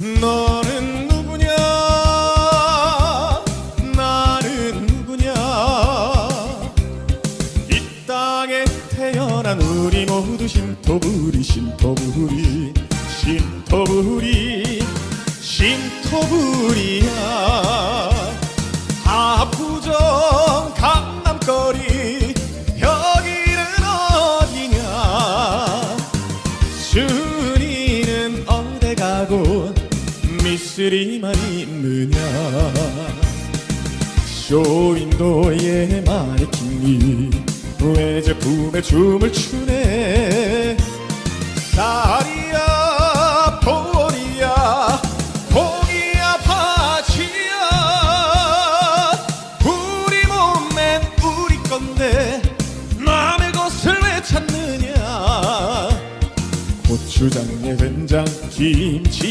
너는 누구냐? 나는 누구냐? 이 땅에 태어난 우리 모두 신토부리 신토부리 신토부리 신토부리야. 압구정 강남거리 여기는 어디냐 예술이만 있느냐? 쇼윈도에 마네킹이 왜 제품에 춤을 추네. 다리야 볼이야 고기야 바지야. 우리 몸엔 우리 건데 남의 것을 왜 찾느냐? 고추장에 된장 김치